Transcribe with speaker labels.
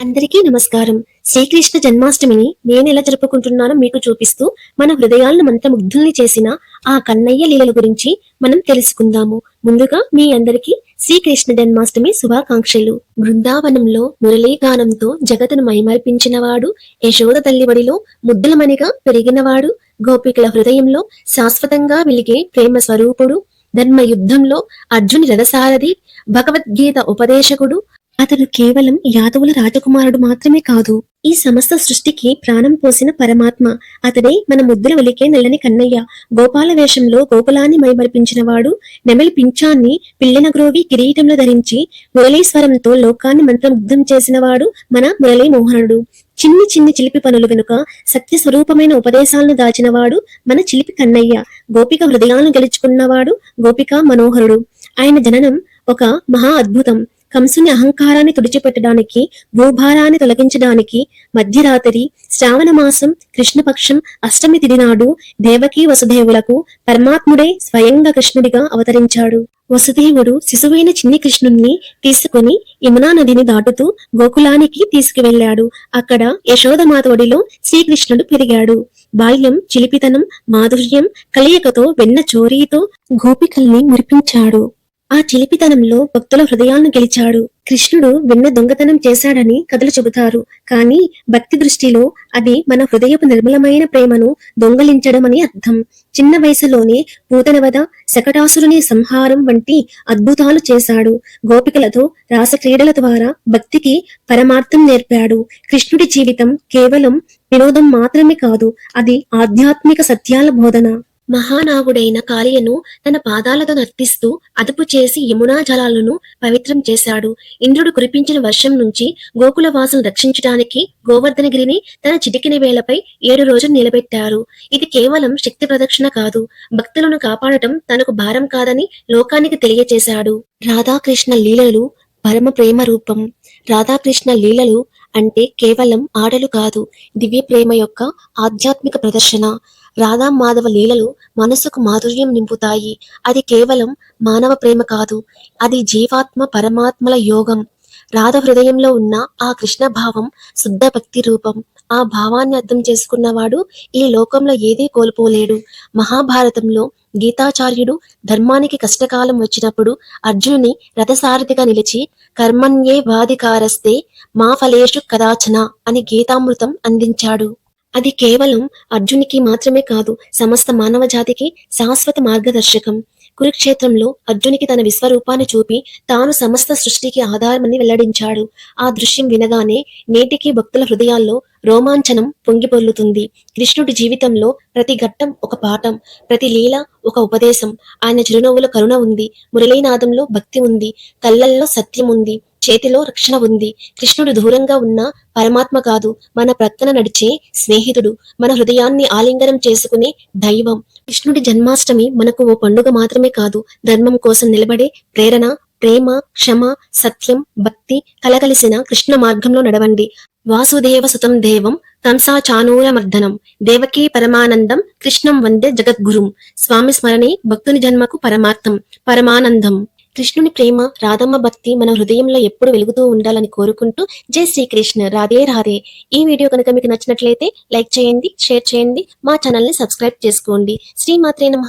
Speaker 1: అందరికీ నమస్కారం. శ్రీకృష్ణ జన్మాష్టమిని నేను ఎలా జరుపుకుంటున్నానో మీకు చూపిస్తూ మన హృదయాలను మంత్రముగ్ధుల్ని చేసిన ఆ కన్నయ్య లీలల గురించి మనం తెలుసుకుందాము. ముందుగా మీ అందరికీ శ్రీకృష్ణ జన్మాష్టమి శుభాకాంక్షలు. బృందావనంలో మురళీగానంతో జగతును మైమర్పించినవాడు యశోద తల్లివడిలో ముద్దులమణిగా పెరిగినవాడు గోపికల హృదయంలో శాశ్వతంగా వెలిగే ప్రేమ స్వరూపుడు ధర్మ యుద్ధంలో అర్జుని రథసారథి భగవద్గీత ఉపదేశకుడు అతడు కేవలం యాదవుల రాజకుమారుడు మాత్రమే కాదు ఈ సమస్త సృష్టికి ప్రాణం పోసిన పరమాత్మ అతడే మన ముద్దుల ఒలికే నల్లని కన్నయ్య. గోపాల వేషంలో గోకులాన్ని మైమర్పించినవాడు నెమలి పింఛాన్ని పిల్లెన గ్రోవి కిరీటంలో ధరించి మురళీశ్వరంతో లోకాన్ని మంత్రముగ్ధం చేసినవాడు మన మురళీ మోహనుడు. చిన్ని చిన్ని చిలిపి పనులు వెనుక సత్య స్వరూపమైన ఉపదేశాలను దాచినవాడు మన చిలిపి కన్నయ్య. గోపిక హృదయాలను గెలుచుకున్నవాడు గోపిక మనోహరుడు. ఆయన జననం ఒక మహా అద్భుతం. కంసుని అహంకారాన్ని తుడిచిపెట్టడానికి భూభారాన్ని తొలగించడానికి మధ్యరాత్రి శ్రావణ మాసం కృష్ణపక్షం అష్టమి తిరినాడు దేవకీ వసుదేవులకు పరమాత్ముడే స్వయంగా కృష్ణుడిగా అవతరించాడు. వసుదేవుడు శిశువైన చిన్ని కృష్ణుణ్ణి తీసుకుని యమునా నదిని దాటుతూ గోకులానికి తీసుకువెళ్ళాడు. అక్కడ యశోదమాత ఒడిలో శ్రీకృష్ణుడు పెరిగాడు. బాల్యం చిలిపితనం మాధుర్యం కలియకతో వెన్న చోరీతో గోపికల్ని మురిపించాడు. ఆ చిలిపితనంలో భక్తుల హృదయాలను గెలిచాడు. కృష్ణుడు విన్న దొంగతనం చేశాడని కథలు చెబుతారు. కానీ భక్తి దృష్టిలో అది మన హృదయపు నిర్మలమైన ప్రేమను దొంగలించడం అని అర్థం. చిన్న వయసులోనే పూతనవద శకటాసురుని సంహారం వంటి అద్భుతాలు చేశాడు. గోపికలతో రాసక్రీడల ద్వారా భక్తికి పరమార్థం నేర్పాడు. కృష్ణుడి జీవితం కేవలం వినోదం మాత్రమే కాదు అది ఆధ్యాత్మిక సత్యాల బోధన. మహానాగుడైన కాళియను తన పాదాలతో నర్తిస్తూ అదుపు చేసి యమునా జలాలను పవిత్రం చేశాడు. ఇంద్రుడు కురిపించిన వర్షం నుంచి గోకుల వాసును రక్షించడానికి గోవర్ధనగిరిని తన చిటికిన వేలపై ఏడు రోజులు నిలబెట్టారు. ఇది కేవలం శక్తి ప్రదక్షిణ కాదు. భక్తులను కాపాడటం తనకు భారం కాదని లోకానికి తెలియచేశాడు. రాధాకృష్ణ లీలలు పరమ ప్రేమ రూపం. రాధాకృష్ణ లీలలు అంటే కేవలం ఆటలు కాదు. దివ్య ప్రేమ యొక్క ఆధ్యాత్మిక ప్రదర్శన. రాధా మాధవ లీలలు మనసుకు మాధుర్యం నింపుతాయి. అది కేవలం మానవ ప్రేమ కాదు అది జీవాత్మ పరమాత్మల యోగం. రాధ హృదయంలో ఉన్న ఆ కృష్ణ భావం శుద్ధ భక్తి రూపం. ఆ భావాన్ని అర్థం చేసుకున్నవాడు ఈ లోకంలో ఏదీ కోల్పోలేడు. మహాభారతంలో గీతాచార్యుడు ధర్మానికి కష్టకాలం వచ్చినప్పుడు అర్జునుని రథసారథిగా నిలిచి కర్మణ్యే వాధికారస్తే మా ఫలేషు కదాచన అని గీతామృతం అందించాడు. అది కేవలం అర్జునికి మాత్రమే కాదు సమస్త మానవ జాతికి శాశ్వత మార్గదర్శకం. కురుక్షేత్రంలో అర్జునికి తన విశ్వరూపాన్ని చూపి తాను సమస్త సృష్టికి ఆధారమని వెల్లడించాడు. ఆ దృశ్యం వినగానే నేటికి భక్తుల హృదయాల్లో రోమాంచనం పొంగిపొర్లుతుంది. కృష్ణుడి జీవితంలో ప్రతి ఘట్టం ఒక పాఠం ప్రతి లీల ఒక ఉపదేశం. ఆయన చిరునవ్వులో కరుణ ఉంది మురళీనాదంలో భక్తి ఉంది కళ్ళల్లో సత్యం ఉంది చేతిలో రక్షణ ఉంది. కృష్ణుడు దూరంగా ఉన్న పరమాత్మ కాదు మన ప్రక్కన నడిచే స్నేహితుడు మన హృదయాన్ని ఆలింగనం చేసుకునే దైవం. కృష్ణుడి జన్మాష్టమి మనకు ఓ పండుగ మాత్రమే కాదు ధర్మం కోసం నిలబడే ప్రేరణ ప్రేమ క్షమ సత్యం భక్తి కలగలిసిన కృష్ణ మార్గంలో నడవండి. వాసుదేవ సుతం దేవం కంసా చానూర దేవకీ పరమానందం కృష్ణం వందే జగద్గురుం. స్వామి స్మరణే భక్తుని జన్మకు పరమార్థం పరమానందం. కృష్ణుని ప్రేమ రాధమ్మ భక్తి మన హృదయంలో ఎప్పుడు వెలుగుతూ ఉండాలని కోరుకుంటూ జై శ్రీకృష్ణ. రాధే రాధే. ఈ వీడియో కనుక మీకు నచ్చినట్లయితే లైక్ చేయండి షేర్ చేయండి మా ఛానల్ని సబ్స్క్రైబ్ చేసుకోండి. శ్రీమాత్రే నమ.